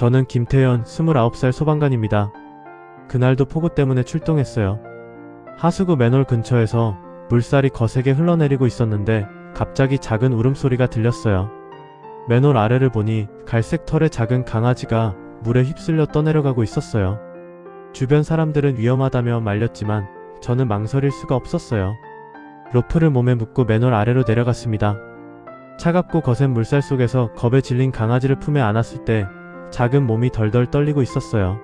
저는 김태현 29살 소방관입니다. 그날도 폭우 때문에 출동했어요. 하수구 맨홀 근처에서 물살이 거세게 흘러내리고 있었는데 갑자기 작은 울음소리가 들렸어요. 맨홀 아래를 보니 갈색 털의 작은 강아지가 물에 휩쓸려 떠내려가고 있었어요. 주변 사람들은 위험하다며 말렸지만 저는 망설일 수가 없었어요. 로프를 몸에 묶고 맨홀 아래로 내려갔습니다. 차갑고 거센 물살 속에서 겁에 질린 강아지를 품에 안았을 때 작은 몸이 덜덜 떨리고 있었어요.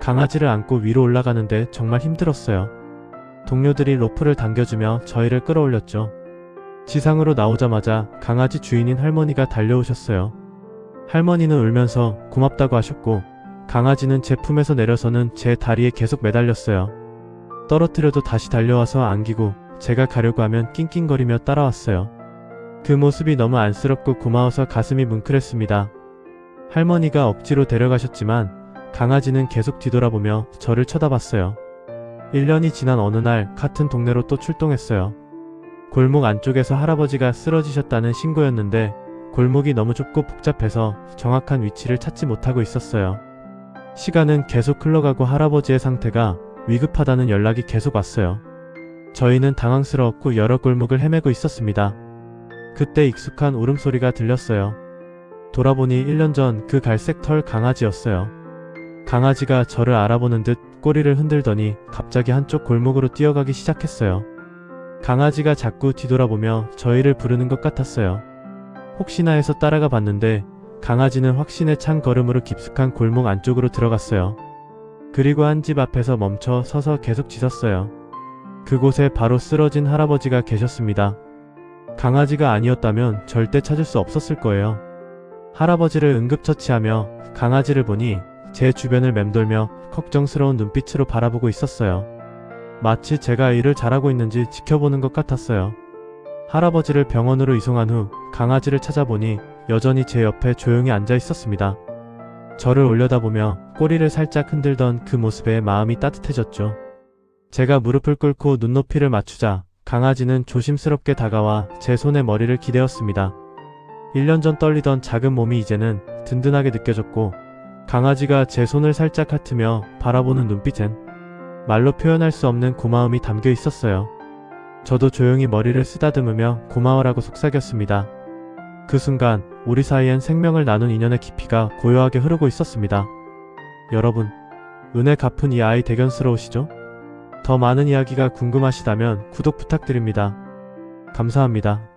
강아지를 안고 위로 올라가는데 정말 힘들었어요. 동료들이 로프를 당겨주며 저희를 끌어올렸죠. 지상으로 나오자마자 강아지 주인인 할머니가 달려오셨어요. 할머니는 울면서 고맙다고 하셨고 강아지는 제 품에서 내려서는 제 다리에 계속 매달렸어요. 떨어뜨려도 다시 달려와서 안기고 제가 가려고 하면 낑낑거리며 따라왔어요. 그 모습이 너무 안쓰럽고 고마워서 가슴이 뭉클했습니다. 할머니가 억지로 데려가셨지만 강아지는 계속 뒤돌아보며 저를 쳐다봤어요. 1년이 지난 어느 날 같은 동네로 또 출동했어요. 골목 안쪽에서 할아버지가 쓰러지셨다는 신고였는데 골목이 너무 좁고 복잡해서 정확한 위치를 찾지 못하고 있었어요. 시간은 계속 흘러가고 할아버지의 상태가 위급하다는 연락이 계속 왔어요. 저희는 당황스러웠고 여러 골목을 헤매고 있었습니다. 그때 익숙한 울음소리가 들렸어요. 돌아보니 1년 전 그 갈색 털 강아지였어요. 강아지가 저를 알아보는 듯 꼬리를 흔들더니 갑자기 한쪽 골목으로 뛰어가기 시작했어요. 강아지가 자꾸 뒤돌아보며 저희를 부르는 것 같았어요. 혹시나 해서 따라가 봤는데 강아지는 확신에 찬 걸음으로 깊숙한 골목 안쪽으로 들어갔어요. 그리고 한 집 앞에서 멈춰 서서 계속 짖었어요. 그곳에 바로 쓰러진 할아버지가 계셨습니다. 강아지가 아니었다면 절대 찾을 수 없었을 거예요. 할아버지를 응급처치하며 강아지를 보니 제 주변을 맴돌며 걱정스러운 눈빛으로 바라보고 있었어요. 마치 제가 일을 잘하고 있는지 지켜보는 것 같았어요. 할아버지를 병원으로 이송한 후 강아지를 찾아보니 여전히 제 옆에 조용히 앉아 있었습니다. 저를 올려다보며 꼬리를 살짝 흔들던 그 모습에 마음이 따뜻해졌죠. 제가 무릎을 꿇고 눈높이를 맞추자 강아지는 조심스럽게 다가와 제 손에 머리를 기대었습니다. 1년 전 떨리던 작은 몸이 이제는 든든하게 느껴졌고 강아지가 제 손을 살짝 핥으며 바라보는 눈빛엔 말로 표현할 수 없는 고마움이 담겨 있었어요. 저도 조용히 머리를 쓰다듬으며 고마워라고 속삭였습니다. 그 순간 우리 사이엔 생명을 나눈 인연의 깊이가 고요하게 흐르고 있었습니다. 여러분, 은혜 갚은 이 아이 대견스러우시죠? 더 많은 이야기가 궁금하시다면 구독 부탁드립니다. 감사합니다.